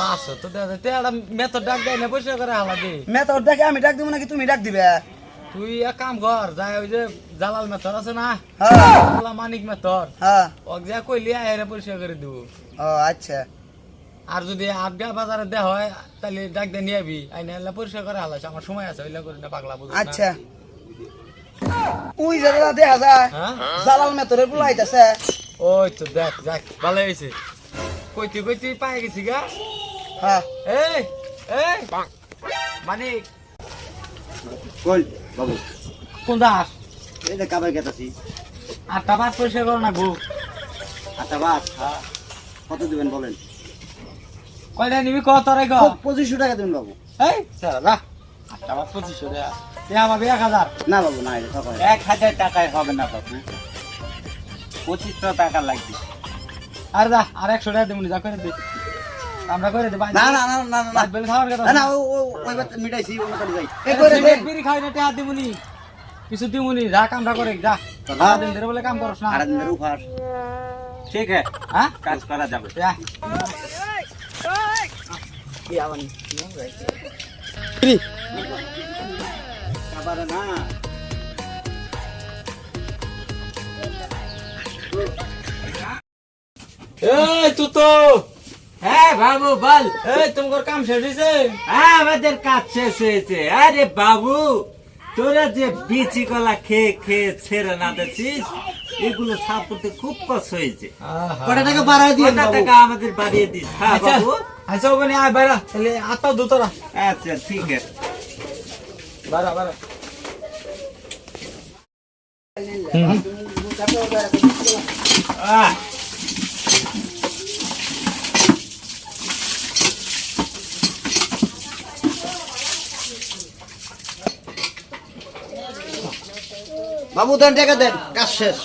মাছ তো দে তে একটা মেথড ডাক দেয় না পয়সা করে হালা দে। মেথর দেখে আমি ডাক দিব নাকি তুমি ডাক দিবে? তুই এক কাম কর যাই ওই যে জালাল মেথর আছে না হ্যাঁ। মানিক মেথর হ্যাঁ। ওক যা কইলি আয় পয়সা করে দিব। ও আচ্ছা। আর যদি আটগা বাজারে দেওয়া হয় তাহলে ডাক দিয়ে নিয়ে আবি। আইনে এলা পরিষ্কার করে হালাস আমার সময় আছে ওইলা করে না পাগলা বুঝছ আচ্ছা। ওই জায়গা দেখা যায়। হ্যাঁ? জালাল মেথরে বুলাইতেছে। ওই তো দেখ দেখ ভালো হয়েছে। কইতে কইতে পাই গেছি গা। হ্যাঁ। এই এই। মানিক। কই বাবু? কোন দাস? এই যে কাবাই গেতাছি আটটা করো না গো আচ্ছা বাস কত দিবেন বলেন? কয়টা নিবি কত রে গো প- পঁচিশশো টাকা দিবেন বাবু। এই চল আটটা পঁচিশশো টাকা। আমার এক হাজার। না বাবু না এক হাজার টাকায় হবে না বাবু। পঁচিশশো টাকা লাগবে। আর যা আর একশো টাকা দেবনি যা করে দে। আমরা করে দে না না না না না না। খাওয়ার কথা না, না ও ও ওই বাত মিটাইছি অন্য কাছে যাই। এই করে দেন। বিড়ি খাই না টাকা দিমুনি। কিছু দিমুনি যা কামটা করে যা। হ্যাঁ। দিন ধরে বলে কাম করছ না। আর দিনের উপাস ঠিক আছে। হ্যাঁ? কাজ করা যাবে। যা। আবার না। এই তু তো হ্যাঁ বাবু বল। এই তোমার কাম শেষ হয়েছে হ্যাঁ আমাদের কাজ শেষ হয়েছে। আরে বাবু তোরা যে বিচি কলা খেয়ে খেয়ে ছেড়ে না দিচ্ছিস এগুলো সাফ করতে খুব কষ্ট হয়েছে। কটা টাকা বাড়াই দিয়ে কটা টাকা আমাদের বাড়িয়ে দিস। হ্যাঁ আচ্ছা বাবু। আচ্ছা ওখানে আয় বাইরা। তাহলে দুতরা আচ্ছা ঠিক আছে। আহ, বাবু দেন টাকা দেন কাজ শেষ।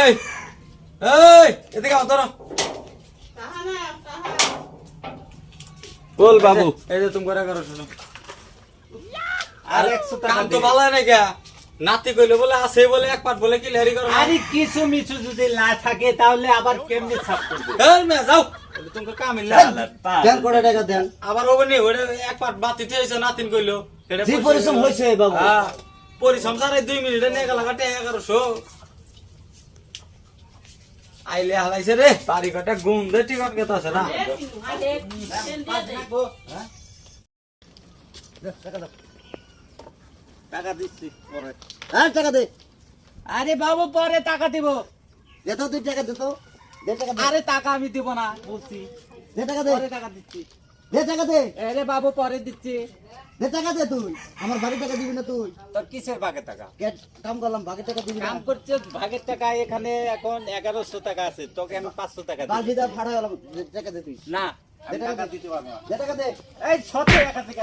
এই এই এদিকে আও ধরো। বল বাবু। এই যে তুমি করে করো শুনো। আর একশো টাকা কাম তো ভালো হয় না গা নাতি কইলে বলে আছে বলে এক পাট বলে কি লেহারি করো? আরে কিছু মিছু যদি না থাকে তাহলে আবার কেমনি ছাপ করবে? এই মে যাও। তোমাকে কাম ইল্লা দেন কটা টাকা দেন। আবার ওবে নি ওটা এক পাট বাতি থইছো নাতিন কইলো। জি পরিশ্রম হয়েছে বাবু। হ্যাঁ পরিশ্রম সারে দুই মিনিটে নিয়ে গেল কাটে এগারোশো। আইলে হালাইছে রে বাড়ি কাটে গুম দে টিকট কেত আছে না টাকা দিচ্ছি পরে। হ্যাঁ টাকা দে। আরে বাবু পরে টাকা দিব। দে তো তুই টাকা দে তো। দে টাকা আরে টাকা আমি দিব না বলছি। দে টাকা দে। পরে টাকা দিচ্ছি। দে টাকা দে। আরে বাবু পরে দিচ্ছি। দে টাকা দে তুই। আমার বাড়ি টাকা দিবি না তুই। তোর কিসের ভাগে টাকা? কাম করলাম বাকি টাকা দিবি কাম করছে ভাগের টাকা এখানে এখন এগারোশো টাকা আছে। তোকে আমি পাঁচশো টাকা দিই ফাটা গেলাম। টাকা দে তুই। না দে টাকা দিতে পারব দে টাকা দে। এই ছত টাকা থেকে